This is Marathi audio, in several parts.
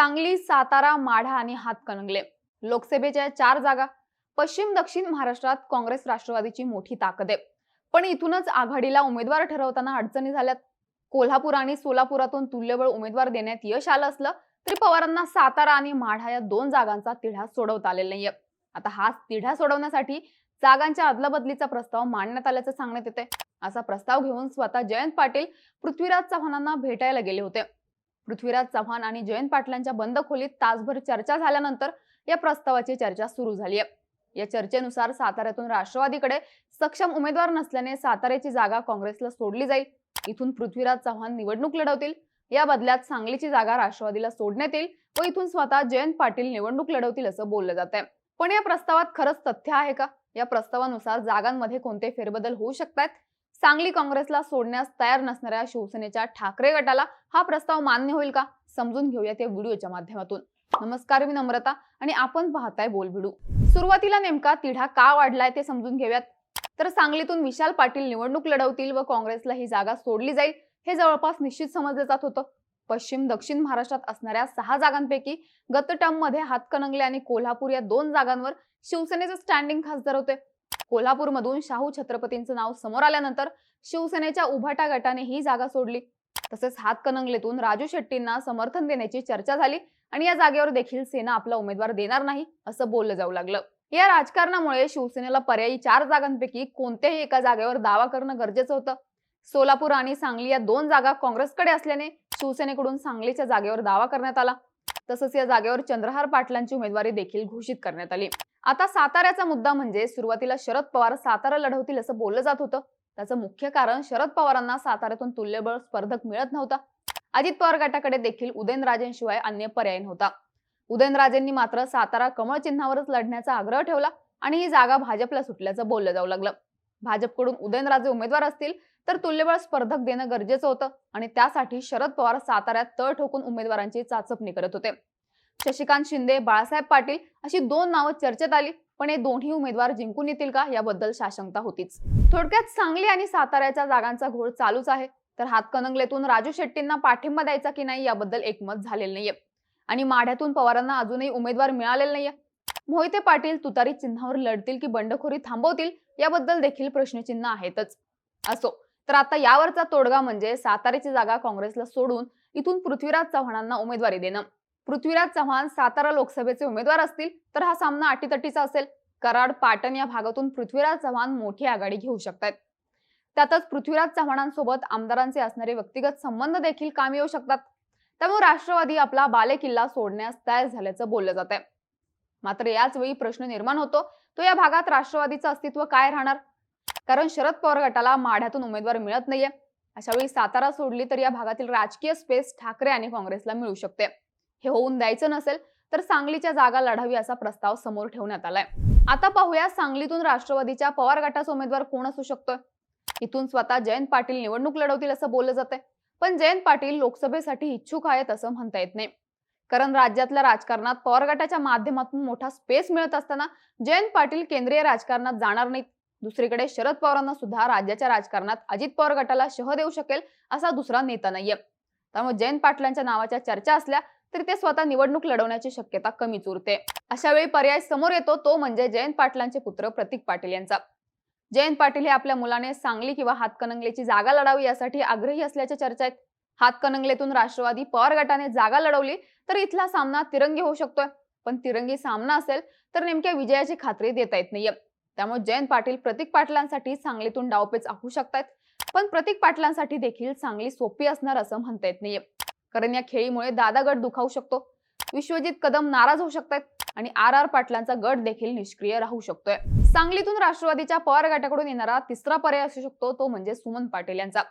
सांगली सातारा माढा आणि हातकणंगले लोकसभेच्या चार जागा पश्चिम दक्षिण महाराष्ट्रात काँग्रेस राष्ट्रवादीची मोठी ताकद आहे. पण इथूनच आघाडीला उमेदवार ठरवताना अडचणी झाल्यात. कोल्हापूर आणि सोलापुरातून तुल्यबळ उमेदवार देण्यात यश आलं असलं तरी पवारांना सातारा आणि माढा या दोन जागांचा तिढा सोडवता आलेला नाहीये. आता हा तिढा सोडवण्यासाठी जागांच्या अदलाबदलीचा प्रस्ताव मांडण्यात आल्याचं सांगण्यात येते असा प्रस्ताव घेऊन स्वतः जयंत पाटील पृथ्वीराज चव्हाणांना भेटायला गेले होते. पृथ्वीराज चव्हाण आणि जयंत पाटलांच्या बंद खोलीत तासभर चर्चा झाल्यानंतर या प्रस्तावाची चर्चा सुरू झाली आहे. या चर्चेनुसार साताऱ्यातून राष्ट्रवादीकडे सक्षम उमेदवार नसल्याने साताऱ्याची जागा काँग्रेसला सोडली जाईल. इथून पृथ्वीराज चव्हाण निवडणूक लढवतील. या बदल्यात सांगलीची जागा राष्ट्रवादीला सोडण्यात येईल व इथून स्वतः जयंत पाटील निवडणूक लढवतील असं बोललं जात आहे. पण या प्रस्तावात खरंच तथ्य आहे का? या प्रस्तावानुसार जागांमध्ये कोणते फेरबदल होऊ शकतात सांगली काँग्रेसला सोडण्यास तयार नसणाऱ्या शिवसेनेच्या ठाकरे गटाला हा प्रस्ताव मान्य होईल का? समजून घेऊयात या व्हिडिओच्या माध्यमातून. नमस्कार मी नम्रता आणि आपण पाहताय बोलभिडू सुरुवातीला नेमका तिढा का वाढलाय ते समजून घेऊयात. तर सांगलीतून विशाल पाटील निवडणूक लढवतील व काँग्रेसला ही जागा सोडली जाईल हे जवळपास निश्चित समजलं जात होतं. पश्चिम दक्षिण महाराष्ट्रात असणाऱ्या सहा जागांपैकी गत टर्ममध्ये हातकणंगले आणि कोल्हापूर या दोन जागांवर शिवसेनेचे स्टँडिंग खासदार होते. कोल्हापूरमधून शाहू छत्रपतींचं नाव समोर आल्यानंतर शिवसेनेच्या उभाटा गटाने ही जागा सोडली. तसेच हातकणंगलेतून राजू शेट्टींना समर्थन देण्याची चर्चा झाली आणि या जागेवर देखील सेना आपला उमेदवार देणार नाही असं बोललं जाऊ लागलं. या राजकारणामुळे शिवसेनेला पर्यायी चार जागांपैकी कोणत्याही एका जागेवर दावा करणं गरजेचं होतं. सोलापूर आणि सांगली या दोन जागा काँग्रेसकडे असल्याने शिवसेनेकडून सांगलीच्या जागेवर दावा करण्यात आला. तसंच या जागेवर चंद्रहार पाटलांची उमेदवारी देखील घोषित करण्यात आली. आता साताऱ्याचा मुद्दा म्हणजे सुरुवातीला शरद पवार सातारा लढवतील असं बोललं जात होतं. त्याचं मुख्य कारण शरद पवारांना साताऱ्यातून तुल्यबळ स्पर्धक मिळत नव्हता. अजित पवार गटाकडे देखील उदयनराजेंशिवाय अन्य पर्याय नव्हता. उदयनराजेंनी मात्र सातारा कमळ चिन्हावरच लढण्याचा आग्रह ठेवला आणि ही जागा भाजपला सुटल्याचं बोललं जाऊ लागलं. भाजपकडून उदयनराजे उमेदवार असतील तर तुल्यबळ स्पर्धक देणं गरजेचं होतं आणि त्यासाठी शरद पवार साताऱ्यात तळ ठोकून उमेदवारांची चाचपणी करत होते. शशिकांत शिंदे बाळासाहेब पाटील अशी दोन नावं चर्चेत आली. पण हे दोन्ही उमेदवार जिंकून येतील का याबद्दल साशंकता होतीच. थोडक्यात सांगली आणि साताऱ्याच्या जागांचा घोळ चालूच आहे. तर हातकणंगलेतून राजू शेट्टींना पाठिंबा द्यायचा की नाही याबद्दल एकमत झालेलं नाहीये. आणि माढ्यातून पवारांना अजूनही उमेदवार मिळालेला नाहीये. मोहिते पाटील तुतारी चिन्हावर लढतील की बंडखोरी थांबवतील याबद्दल देखील प्रश्नचिन्ह आहेतच. असो तर आता यावरचा तोडगा म्हणजे साताऱ्याची जागा काँग्रेसला सोडून इथून पृथ्वीराज चव्हाणांना उमेदवारी देणं. पृथ्वीराज चव्हाण सातारा लोकसभेचे उमेदवार असतील तर हा सामना अटीतटीचा असेल. कराड पाटण या भागातून पृथ्वीराज चव्हाण मोठी आघाडी घेऊ शकतात. त्यातच पृथ्वीराज चव्हाणांसोबत आमदारांचे असणारे व्यक्तिगत संबंध देखील कामी येऊ शकतात. त्यामुळे राष्ट्रवादी आपला बालेकिल्ला सोडण्यास तयार झाल्याचं बोललं जात आहे मात्र याच वेळी प्रश्न निर्माण होतो तो या भागात राष्ट्रवादीचं अस्तित्व काय राहणार? कारण शरद पवार गटाला माढ्यातून उमेदवार मिळत नाहीये. अशा वेळी सातारा सोडली तर या भागातील राजकीय स्पेस ठाकरे आणि काँग्रेसला मिळू शकते. हे होऊन द्यायचं नसेल तर सांगलीच्या जागा लढावी असा प्रस्ताव समोर ठेवण्यात आलाय. आता पाहूया सांगलीतून राष्ट्रवादीच्या पवार गटाचा उमेदवार कोण असू शकतोय? इथून स्वतः जयंत पाटील निवडणूक लढवतील असं बोललं जातंय. पण जयंत पाटील लोकसभेसाठी इच्छुक आहेत असं म्हणता येत नाही. कारण राज्यातल्या राजकारणात पवार गटाच्या माध्यमातून मोठा स्पेस मिळत असताना जयंत पाटील केंद्रीय राजकारणात जाणार नाहीत. दुसरीकडे शरद पवारांना सुद्धा राज्याच्या राजकारणात अजित पवार गटाला शह देऊ शकेल असा दुसरा नेता नाहीये. त्यामुळे जयंत पाटलांच्या नावाच्या चर्चा असल्या तरी ते स्वतः निवडणूक लढवण्याची शक्यता कमीच उरते अशा वेळी पर्याय समोर येतो तो म्हणजे जयंत पाटलांचे पुत्र प्रतीक पाटील यांचा. जयंत पाटील हे आपल्या मुलाने सांगली किंवा हातकणंगलेची जागा लढावी यासाठी आग्रही असल्याच्या चर्चा आहेत. हातकणंगलेतून राष्ट्रवादी पवार गटाने जागा लढवली तर इथला सामना तिरंगी होऊ शकतोय. पण तिरंगी सामना असेल तर नेमक्या विजयाची खात्री देता येत नाहीये. त्यामुळे जयंत पाटील प्रतीक पाटलांसाठी सांगलीतून डावपेच आखू शकतात पण प्रतीक पाटलांसाठी देखील चांगली सोपी असणार असं म्हणता येत नाहीये. कारण या खेळीमुळे दादा गट दुखावू शकतो. विश्वजित कदम नाराज होऊ शकतात आणि आर आर पाटलांचा गट देखील निष्क्रिय राहू शकतोय. सांगलीतून राष्ट्रवादीच्या पवार गटाकडून येणारा तिसरा पर्याय असू शकतो तो म्हणजे सुमन पाटील यांचा.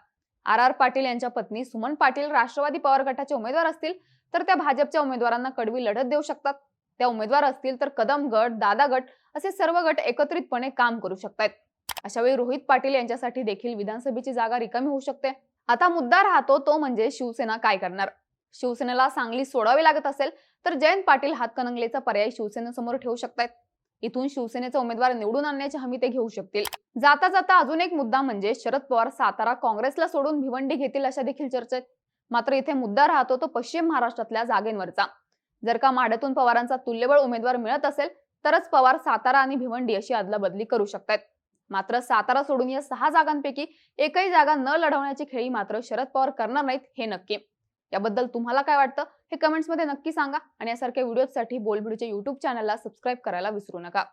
आर आर पाटील यांच्या पत्नी सुमन पाटील राष्ट्रवादी पवार गटाचे उमेदवार असतील तर त्या भाजपच्या उमेदवारांना कडवी लढत देऊ शकतात. त्या उमेदवार असतील तर कदम गट दादा गट असे सर्व गट एकत्रितपणे काम करू शकतात अशावेळी रोहित पाटील यांच्यासाठी देखील विधानसभेची जागा रिकामी होऊ शकते. आता मुद्दा राहतो तो म्हणजे शिवसेना काय करणार? शिवसेनेला सांगली सोडावी लागत असेल तर जयंत पाटील हातकणंगलेचा पर्याय शिवसेनेसमोर ठेवू शकतात इथून शिवसेनेचा उमेदवार निवडून आणण्याची हमी ते घेऊ शकतील. जाता जाता अजून एक मुद्दा म्हणजे शरद पवार सातारा काँग्रेसला सोडून भिवंडी घेतील अशा देखील चर्चेत. मात्र इथे मुद्दा राहतो तो पश्चिम महाराष्ट्रातल्या जागेंवरचा. जर का माड्यातून पवारांचा तुल्यबळ उमेदवार मिळत असेल तरच पवार सातारा आणि भिवंडी अशी अदलाबदली करू शकतात मात्र सातारा सोडून या सहा जागांपैकी एकही जागा न लढवण्याची खेळी मात्र शरद पवार करणार नाहीत हे नक्की. याबद्दल तुम्हाला काय वाटतं हे कमेंट्समध्ये नक्की सांगा आणि यासारख्या व्हिडिओसाठी बोलबिडूच्या युट्यूब चॅनलला सबस्क्राईब करायला विसरू नका.